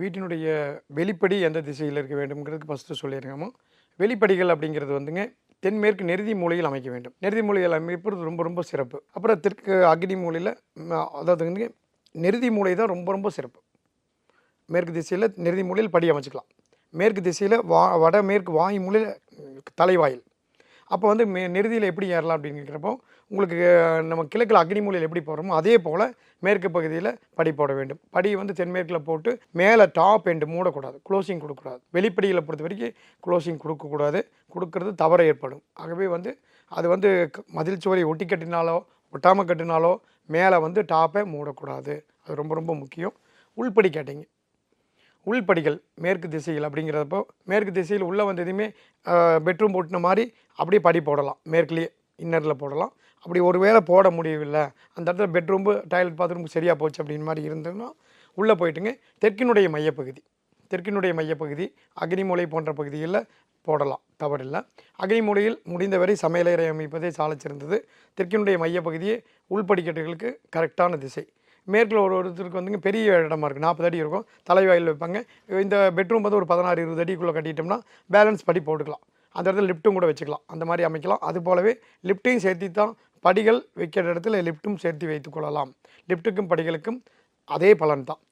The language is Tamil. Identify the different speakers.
Speaker 1: வீட்டினுடைய வெளிப்படி எந்த திசையில் இருக்க வேண்டும்ங்கிறதுக்கு ஃபஸ்ட்டு சொல்லியிருக்கோமோ வெளிப்படிகள் அப்படிங்கிறது வந்துங்க தென்மேற்கு நெருதி மூலையில் அமைக்க வேண்டும். நெருதி மூலையில் அமைப்பது ரொம்ப ரொம்ப சிறப்பு. அப்புறம் தெற்கு அக்னி மூலையில் அதாவது வந்து நெருதி மூலை தான் ரொம்ப ரொம்ப சிறப்பு. மேற்கு திசையில் நெருதி மூலையில் படி அமைச்சிக்கலாம். மேற்கு திசையில் வா வட மேற்கு வாயு மூலையில் தலைவாயில். அப்போ வந்து மே நெருதியில் எப்படி ஏறலாம் அப்படிங்கிறப்போ உங்களுக்கு நம்ம கிழக்கில் அக்னி மூலையில் எப்படி போடுறோமோ அதே போல் மேற்கு பகுதியில் படி போட வேண்டும். படி வந்து தென்மேற்கில் போட்டு மேலே டாப் எண்டு மூடக்கூடாது. க்ளோசிங் கொடுக்கக்கூடாது. வெளிப்படியில் பொறுத்த வரைக்கும் க்ளோசிங் கொடுக்கக்கூடாது. கொடுக்கறது தவறு ஏற்படும். ஆகவே வந்து அது வந்து மதில் சுவரை ஒட்டி கட்டினாலோ ஒட்டாமல் கட்டினாலோ மேலே வந்து டாப்பை மூடக்கூடாது. அது ரொம்ப ரொம்ப முக்கியம். உள்படி கேட்டிங்க. உள்படிகள் மேற்கு திசையில் அப்படிங்கிறப்போ மேற்கு திசையில் உள்ளே வந்ததுமே பெட்ரூம் போட்டின மாதிரி அப்படியே படி போடலாம். மேற்குலேயே இன்னரில் போடலாம். அப்படி ஒரு வேளை போட முடியவில்லை. அந்த இடத்துல பெட்ரூம்பு டாய்லெட் பாத்ரூம் சரியாக போச்சு அப்படின்னு மாதிரி இருந்ததுன்னா உள்ளே போயிட்டுங்க தெற்கினுடைய மையப்பகுதி. தெற்கினுடைய மையப்பகுதி அக்னிமூலை போன்ற பகுதிகளில் போடலாம். தவறில்லை. அக்னிமூலையில் முடிந்தவரை சமையலறை அமைப்பதே சாலச் தெற்கினுடைய மையப்பகுதியே உள்படிக்கட்டுகளுக்கு கரெக்டான திசை. மேற்கில் ஒரு ஒருத்தருக்கு வந்துங்க பெரிய இடமா இருக்குது நாற்பது அடி இருக்கும். தலைவாயில் வைப்பாங்க. இந்த பெட்ரூம் வந்து ஒரு பதினாறு இருபது அடிக்குள்ளே கட்டிட்டோம்னா பேலன்ஸ் படி போட்டுக்கலாம். அந்த இடத்துல லிஃப்ட்டும் கூட வச்சுக்கலாம். அந்த மாதிரி அமைக்கலாம். அது போலவே லிஃப்ட்டையும் சேர்த்து தான் படிகள் வைக்கிற இடத்துல லிஃப்ட்டும் சேர்த்து வைத்துக்கொள்ளலாம் லிஃப்ட்டுக்கும் படிகளுக்கும் அதே பலன் தான்